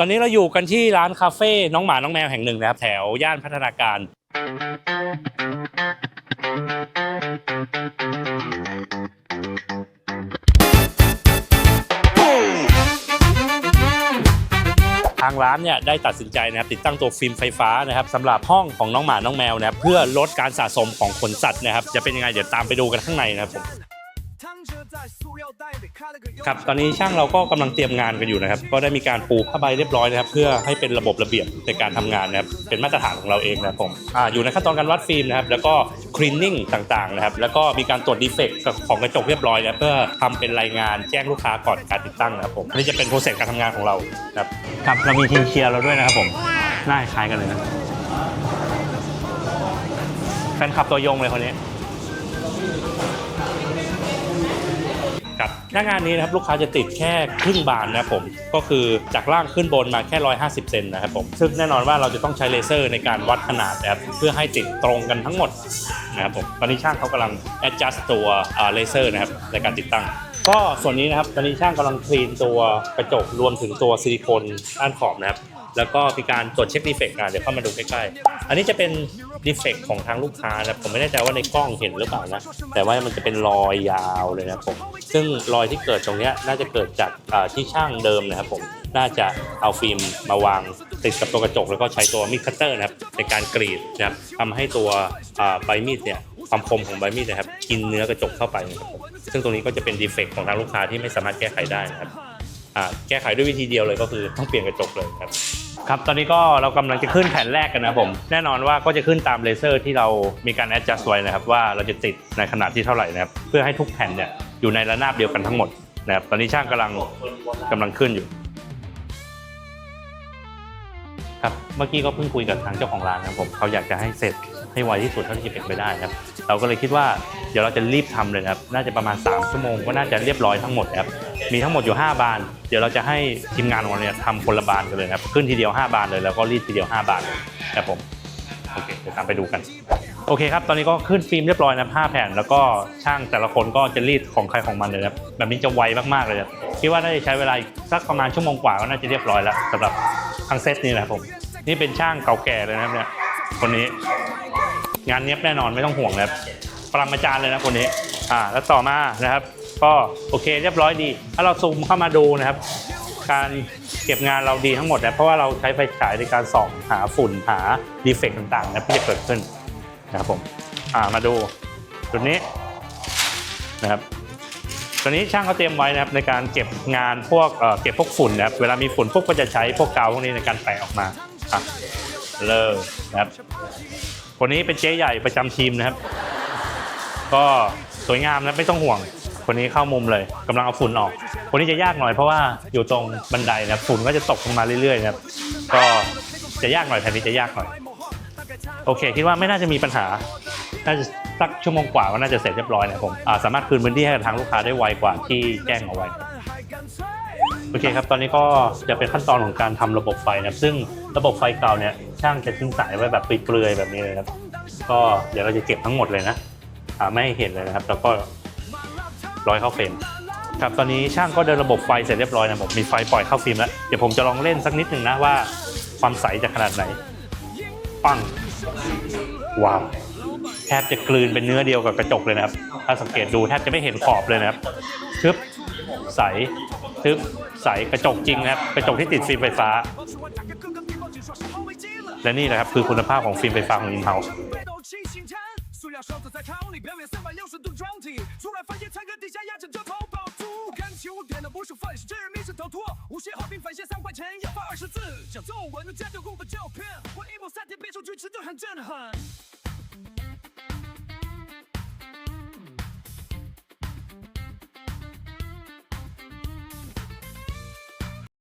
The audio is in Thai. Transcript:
ตอนนี้เราอยู่กันที่ร้านคาเฟ่น้องหมาน้องแมวแห่งหนึ่งนะครับ แถวย่านพัฒนาการ ทางร้านเนี่ยได้ตัดสินใจนะครับติดตั้งตัวฟิล์มไฟฟ้านะครับสำหรับห้องของน้องหมาน้องแมวนะครับเพื่อลดการสะสมของขนสัตว์นะครับจะเป็นยังไงเดี๋ยวตามไปดูกันข้างในนะครับผม ครับตอนนี้ช่างเราก็กำลังเตรียมงานกันอยู่นะครับ ก็ได้มีการปูผ้าใบเรียบร้อยนะครับ เพื่อให้เป็นระบบระเบียบในการทำงานนะครับเป็นมาตรฐานของเราเองนะครับผมอ่าอยู่ในขั้นตอนการวัดฟิล์มนะครับ แล้วก็คลีนนิ่งต่างๆนะครับ แล้วก็มีการตรวจดีเฟกต์ของกระจกเรียบร้อยนะเพื่อทำเป็นรายงานแจ้งลูกค้าก่อนการติดตั้งนะครับผมอันนี้จะเป็นโปรเซสการทำงานของเราครับครับเรามีทีมเชียร์เราด้วยนะครับผมหน้าคล้ายกันเลยนะแฟนคลับตัวยงเลยคนนี้ ครับหน้างานนี้นะครับลูกค้าจะติดแค่ครึ่งบานนะครับผมก็คือจากล่างขึ้นบนมาแค่ 150 เซนนะครับผมซึ่งแน่นอนว่าเราจะต้องใช้เลเซอร์ในการวัดขนาดนะครับเพื่อให้ติดตรงกันทั้งหมดนะครับผมตอนนี้ช่างเขากำลัง adjust ตัวเลเซอร์นะครับในการติดตั้ง ก็ส่วนนี้นะครับ ตอนนี้ช่างกำลังคลีนตัวกระจกรวมถึงตัวซิลิโคนด้านขอบนะครับ แล้วก็มีการตรวจเช็คดีเฟกต์นะเดี๋ยวเข้ามาดูใกล้ๆ อันนี้จะเป็นดีเฟกต์ของทางลูกค้านะผมไม่แน่ใจว่าในกล้องเห็นหรือเปล่านะ แต่ว่ามันจะเป็นรอยยาวเลยนะครับผม ซึ่งรอยที่เกิดตรงนี้น่าจะเกิดจากที่ช่างเดิมนะครับผม น่าจะเอาฟิล์มมาวางติดกับตัวกระจก แล้วก็ใช้ตัวมีดคัตเตอร์นะครับในการกรีดนะครับทำให้ตัวอ่าใบมีดเนี่ย ความคมของใบมีดนะครับ กินเนื้อกระจกเข้าไปนะครับผมซึ่งตรงนี้ก็จะเป็นดีเฟกต์ของทางลูกค้าที่ไม่สามารถแก้ไขได้นะครับแก้ไขด้วยวิธีเดียวเลยก็คือต้องเปลี่ยนกระจกเลยครับครับตอนนี้ก็เรากำลังจะขึ้นแผ่นแรกกันนะผม แน่นอนว่าก็จะขึ้นตามเลเซอร์ที่เรามีการ adjust ไว้นะครับ ว่าเราจะติดในขนาดที่เท่าไหร่นะครับ เพื่อให้ทุกแผ่นเนี่ยอยู่ในระนาบเดียวกันทั้งหมดนะครับตอนนี้ช่างกำลังกำลังขึ้นอยู่ครับเมื่อกี้ก็เพิ่งคุยกับทางเจ้าของร้านนะครับผมเขาอยากจะให้เสร็จ ให้ไวที่สุดเท่าที่จะเป็นไปได้ครับ เราก็เลยคิดว่าเดี๋ยวเราจะรีบทำเลยครับ น่าจะประมาณ 3 ชั่วโมงก็น่าจะเรียบร้อยทั้งหมดครับ มีทั้งหมดอยู่ 5 บาน เดี๋ยวเราจะให้ทีมงานของเราเนี่ยทำคนละบานกันเลยครับ ขึ้นทีเดียว 5 บานเลย แล้วก็รีดทีเดียว 5 บานเลยนะครับผม โอเค เดี๋ยวตามไปดูกันโอเคครับ ตอนนี้ก็ขึ้นฟิล์มเรียบร้อยนะครับ5แผ่น แล้วก็ช่างแต่ละคนก็จะรีดของใครของมันเลยครับ แบบนี้จะไวมากๆเลยครับ คิดว่าน่าจะใช้เวลาสักประมาณชั่วโมงกว่าก็น่าจะเรียบร้อยแล้วสำหรับทั้งเซตนี้นะครับผม นี่เป็นช่างเก่าแก่เลยนะครับเนี่ย คนนี้ งานเนี้ยแน่นอนไม่ต้องห่วงนะครับปรมาจารย์เลยนะคนนี้อ่าแล้วต่อมานะครับ ก็โอเคเรียบร้อยดี ถ้าเราซูมเข้ามาดูนะครับ การเก็บงานเราดีทั้งหมดนะเพราะว่าเราใช้ไฟฉายในการส่องหาฝุ่นหาดีเฟกต์ต่างๆนะที่จะเกิดขึ้นนะครับผมอ่ามาดูจุดนี้นะครับตัวนี้ช่างเขาเตรียมไว้นะครับในการเก็บงานพวกเก็บพวกฝุ่นนะครับเวลามีฝุ่นพวกก็จะใช้พวกกาวพวกนี้ในการแปะออกมาอะเริ่มนะครับ คนนี้เป็นเจ๊ใหญ่ประจำทีมนะครับ ก็สวยงามนะไม่ต้องห่วง คนนี้เข้ามุมเลยกำลังเอาฝุ่นออก คนนี้จะยากหน่อยเพราะว่าอยู่ตรงบันไดนะครับฝุ่นก็จะตกลงมาเรื่อยๆนะครับ ก็จะยากหน่อยแผ่นนี้จะยากหน่อย โอเค คิดว่าไม่น่าจะมีปัญหาน่าจะสักชั่วโมงกว่าก็น่าจะเสร็จเรียบร้อยนะครับผมสามารถคืนพื้นที่ให้กับทางลูกค้าได้ไวกว่าที่แจ้งเอาไว้ โอเคครับ ตอนนี้ก็จะเป็นขั้นตอนของการทำระบบไฟนะครับ ซึ่งระบบไฟเก่าเนี่ยช่างจะทิ้งสายไว้แบบเปลือยๆแบบนี้เลยครับ ก็เดี๋ยวเราจะเก็บทั้งหมดเลยนะอ่าไม่ให้เห็นเลยนะครับ แล้วก็ร้อยเข้าเฟรมครับตอนนี้ช่างก็เดินระบบไฟเสร็จเรียบร้อยนะผมมีไฟปล่อยเข้าฟิล์มแล้ว เดี๋ยวผมจะลองเล่นสักนิดหนึ่งนะว่า ความใสจะขนาดไหน ปัง ว้าว แทบจะกลืนเป็นเนื้อเดียวกับกระจกเลยนะครับ ถ้าสังเกตดูแทบจะไม่เห็นขอบเลยนะครับทึบใสทึบใสกระจกจริงนะครับ กระจกที่ติดฟิล์มไฟฟ้า และนี่แหละครับคือคุณภาพของฟิล์มไฟฟ้าของ InHouse 塑料手指在考你表演三百六十度装体，出来发现餐壳底下压着这头宝珠，感情我点的不是粉，是真人迷是逃脱，无限好评返现三块钱要发二十字，想皱纹的加就过个照片，我一波三天别出去吃就很震撼。